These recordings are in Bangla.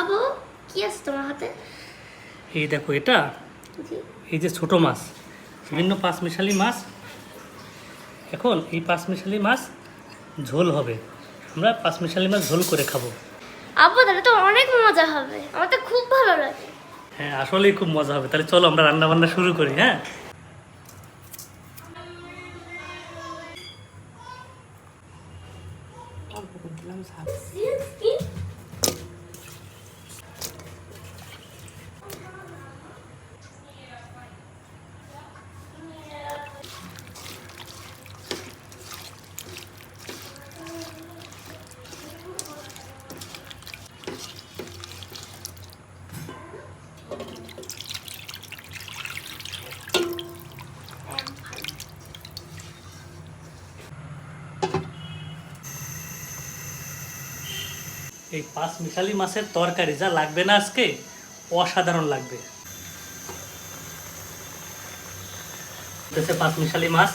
আবু কি আছে তোমার হাতে? এই দেখো এটা। এই যে ছোট মাছ বিভিন্ন পাঁচমিশালি মাছ। এখন এই পাঁচমিশালি মাছ ঝোল হবে। আমরা পাঁচমিশালি মাছ ঝোল করে খাব। আব্বু তাহলে তো অনেক মজা হবে। আমার তো খুব ভালো লাগে। হ্যাঁ আসলেই খুব মজা হবে। তাহলে চলো আমরা রান্না বান্না শুরু করি হ্যাঁ? কি এই পাঁচ মিশালি মাছের তরকারি যা লাগবে না আজকে, অসাধারণ লাগবে। পাঁচ মিশালি মাছ,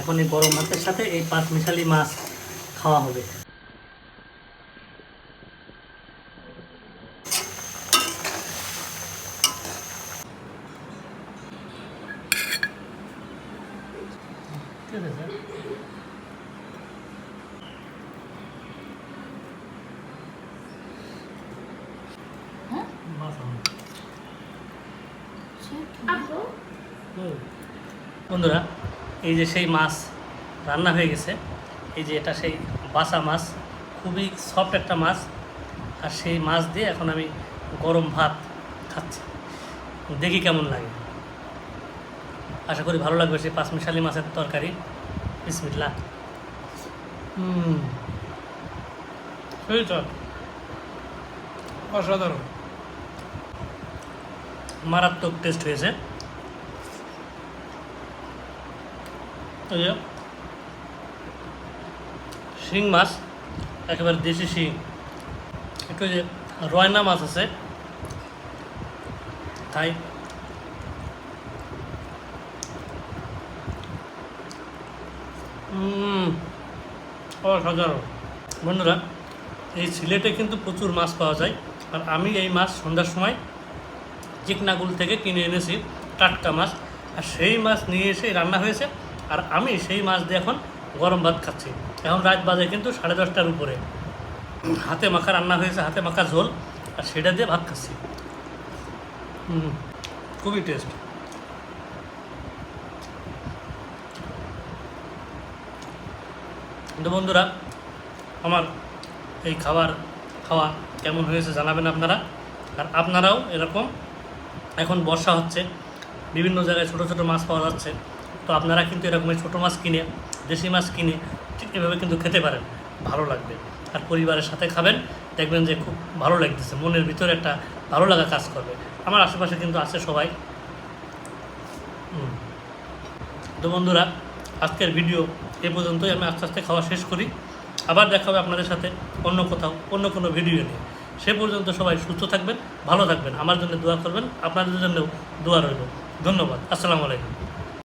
এখন এই গরম ভাতের সাথে এই পাঁচ মিশালি মাছ খাওয়া হবে। ঠিক আছে স্যার মাছ আনো। আব্বু হুম। বন্ধুরা এই যে সেই মাছ রান্না হয়ে গেছে। এই যে এটা সেই বাসা মাছ খুবই সফট একটা মাছ। আর সেই মাছ দিয়ে এখন আমি গরম ভাত খাচ্ছি। দেখি কেমন লাগে। আশা করি ভালো লাগবে সেই পাঁচমিশালি মাছের তরকারি। বিসমিল্লা হুম। অসাধারণ। মারাত্মক টেস্ট হয়েছে। শিং মাছ, একেবারে দেশি শিং। একটু যে রয়না মাছ আছে। তাই। অসাধারণ। বন্ধুরা, এই সিলেটে কিন্তু প্রচুর মাছ পাওয়া যায়। আর আমি এই মাছ সন্ধ্যার সময় চিকনাগুল থেকে কিনে এনেছি, টাটকা মাছ। আর সেই মাছ নিয়ে এসে রান্না হয়েছে। আর আমি সেই মাছ দিয়ে এখন গরম ভাত খাচ্ছি। এখন রাত বাজে কিন্তু সাড়ে দশটার উপরে। হাতে মাখা রান্না হয়েছে, হাতে মাখা ঝোল। আর সেটা দিয়ে ভাত খাচ্ছি। খুবই টেস্ট কিন্তু বন্ধুরা, আমার এই খাবার খাওয়া কেমন হয়েছে জানাবেন আপনারা। আর আপনারাও এরকম এখন বর্ষা হচ্ছে, বিভিন্ন জায়গায় ছোট ছোট মাছ পাওয়া যাচ্ছে। তো আপনারা কিন্তু এরকম এই ছোটো মাছ কিনে, দেশি মাছ কিনে ঠিক এভাবে কিন্তু খেতে পারেন, ভালো লাগবে। আর পরিবারের সাথে খাবেন, দেখবেন যে খুব ভালো লাগতেছে, মনের ভিতরে একটা ভালো লাগা কাজ করবে। আমার আশেপাশে কিন্তু আছে সবাই। তো বন্ধুরা, আজকের ভিডিও এ পর্যন্তই, আমি আস্তে আস্তে খাওয়া শেষ করি। আবার দেখা হবে আপনাদের সাথে অন্য কোথাও, অন্য কোনো ভিডিও নিয়ে। সে পর্যন্ত সবাই সুস্থ থাকবেন, ভালো থাকবেন। আমার জন্য দোয়া করবেন, আপনাদের জন্যও দোয়া রইল। ধন্যবাদ। আসসালামু আলাইকুম।